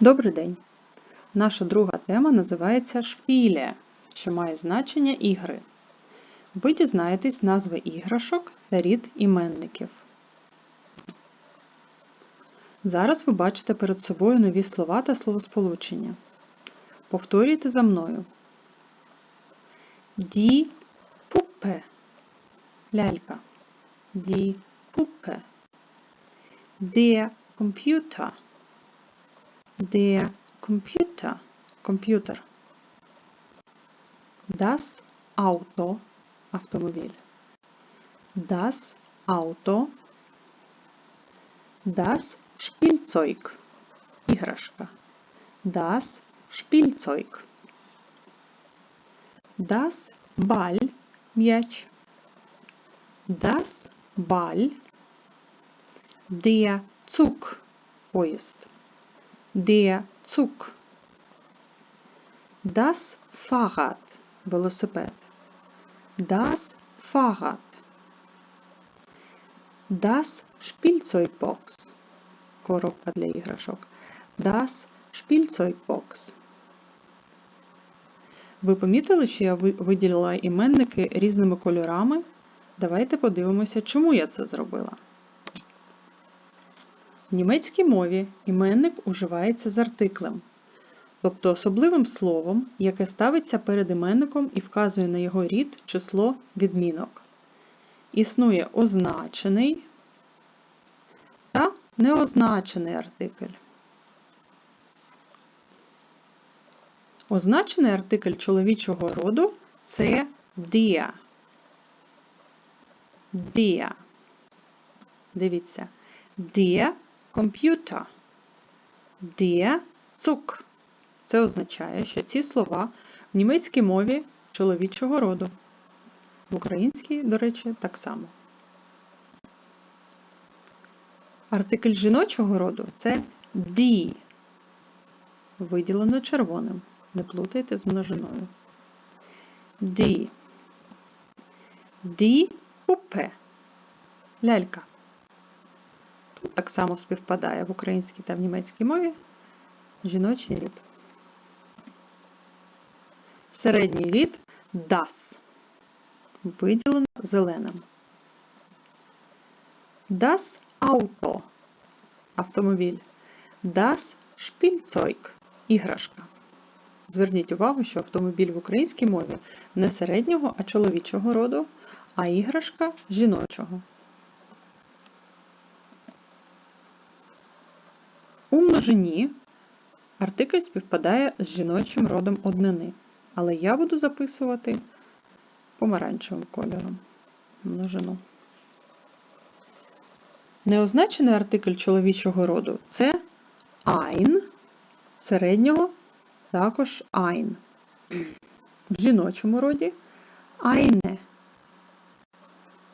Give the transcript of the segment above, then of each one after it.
Добрий день! Наша друга тема називається Шпіле, що має значення ігри. Ви дізнаєтесь назви іграшок та рід іменників. Зараз ви бачите перед собою нові слова та словосполучення. Повторюйте за мною. Ді пупе. Лялька. Ді пупе. Der Computer. Der Computer. Комп'ютер. Das Auto. Автомобіль. Das Auto. Das Spielzeug. Іграшка. Das Spielzeug. Das Ball. М'яч. Das Ball. Der Zug. Поїзд. Der Zug. Das Fahrrad. Велосипед. Das Fahrrad. Das Spielzeugbox. Коробка для іграшок. Das Spielzeugbox. Ви помітили, що я виділила іменники різними кольорами? Давайте подивимося, чому я це зробила. В німецькій мові іменник уживається з артиклем, тобто особливим словом, яке ставиться перед іменником і вказує на його рід, число, відмінок. Існує означений та неозначений артикль. Означений артикль чоловічого роду це der. Der. Дивіться. Der Computer. Der Zug. Це означає, що ці слова в німецькій мові чоловічого роду. В українській, до речі, так само. Артикль жіночого роду це die. Виділено червоним. Не плутайте з множиною. Die. Die Puppe. Лялька. Так само співпадає в українській та в німецькій мові жіночий рід. Середній рід das. Виділено зеленим. Das Auto. Автомобіль. Das Spielzeug. Іграшка. Зверніть увагу, що автомобіль в українській мові не середнього, а чоловічого роду, а іграшка жіночого. У множині артикль співпадає з жіночим родом однини, але я буду записувати помаранчевим кольором множину. Неозначений артикль чоловічого роду це ein, середнього також ein. В жіночому роді eine.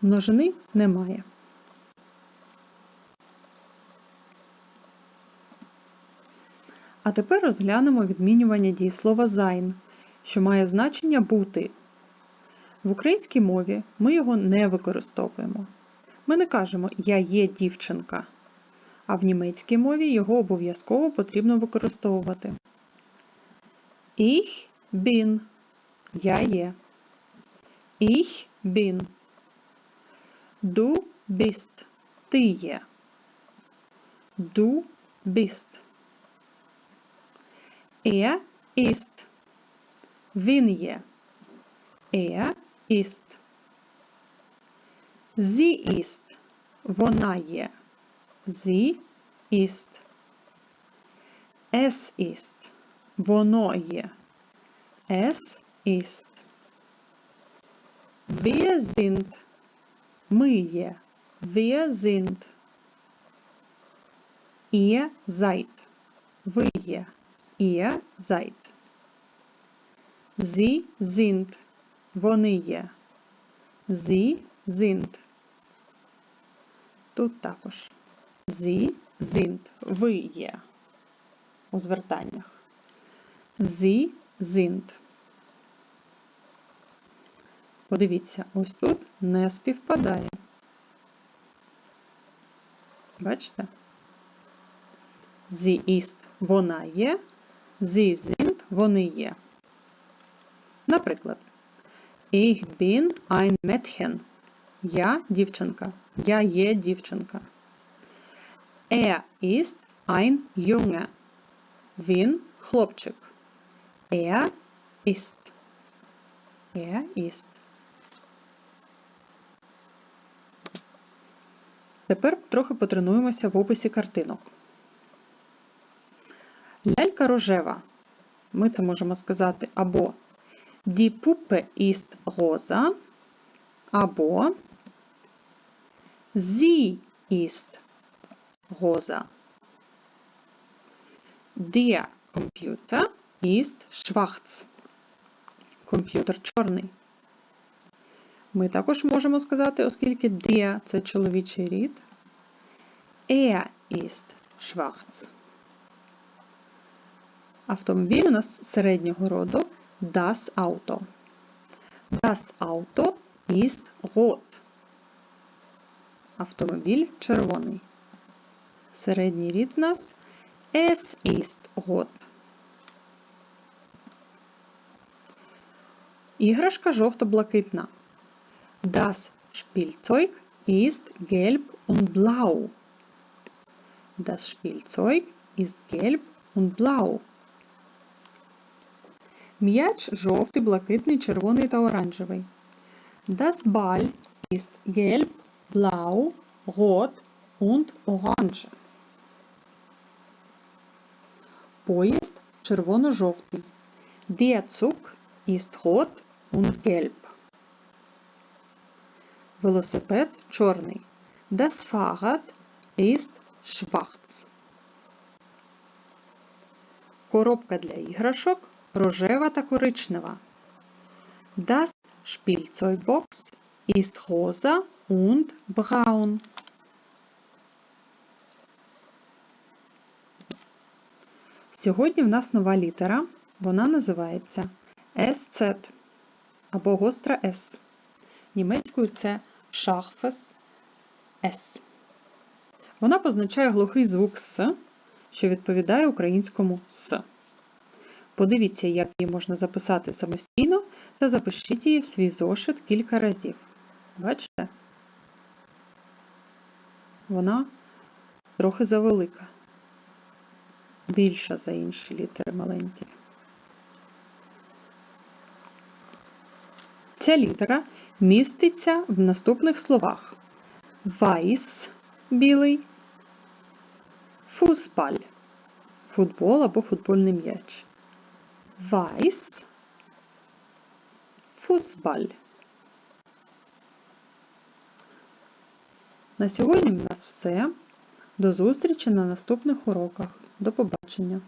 Множини немає. А тепер розглянемо відмінювання дієслова sein, що має значення бути. В українській мові ми його не використовуємо. Ми не кажемо Я є дівчинка, а в німецькій мові його обов'язково потрібно використовувати. Ich bin. Я є. Ich bin. Du bist. Ти є. Du bist. Er ist. Він є. Er ist. Sie ist. Вона є. Sie ist. Es ist. Воно є. Es ist. Wir sind. Ми є. Wir sind. Ihr seid. Ви є. Ihr seid. Sie sind. Вони є. Sie sind. Тут також. Sie sind. Ви є. У звертаннях. Sie sind. Подивіться, ось тут не співпадає. Бачите? Sie ist. вона є, sie sind вони є. Наприклад, Ich bin ein Mädchen. Я дівчинка. Я є дівчинка. Er ist ein Junge. Він хлопчик. Er ist. Er ist. Тепер трохи потренуємося в описі картинок. Лялька рожева. Ми це можемо сказати або Die Puppe ist rosa, або Sie ist rosa. Der Computer ist schwarz. Комп'ютер чорний. Ми також можемо сказати, оскільки der – це чоловічий рід, er ist schwarz. Автомобіль у нас середнього роду das Auto. Das Auto ist rot. Автомобіль червоний. Середній рід в нас es ist rot. Іграшка жовто-блакитна. Das Spielzeug ist gelb und blau. Das Spielzeug ist gelb und blau. М'яч жовтий, блакитний, червоний та оранжевий. Das Ball ist gelb, blau, rot und orange. Поїзд червоно-жовтий. Der Zug ist rot und gelb. Велосипед чорний. Das Fahrrad ist schwarz. Коробка для іграшок рожева та коричнева. Das Spielzeugbox ist rosa und braun. Сьогодні в нас нова літера. Вона називається SZ або гостра S. Німецькою це scharfes S. Вона позначає глухий звук С, що відповідає українському С. Подивіться, як її можна записати самостійно, та запишіть її в свій зошит кілька разів. Бачите? Вона трохи завелика, більша за інші літери маленькі. Ця літера міститься в наступних словах: Weiß – білий, Фузбаль – футбол або футбольний м'яч. Weiß, Fußball. На сьогодні в нас все. До зустрічі на наступних уроках. До побачення!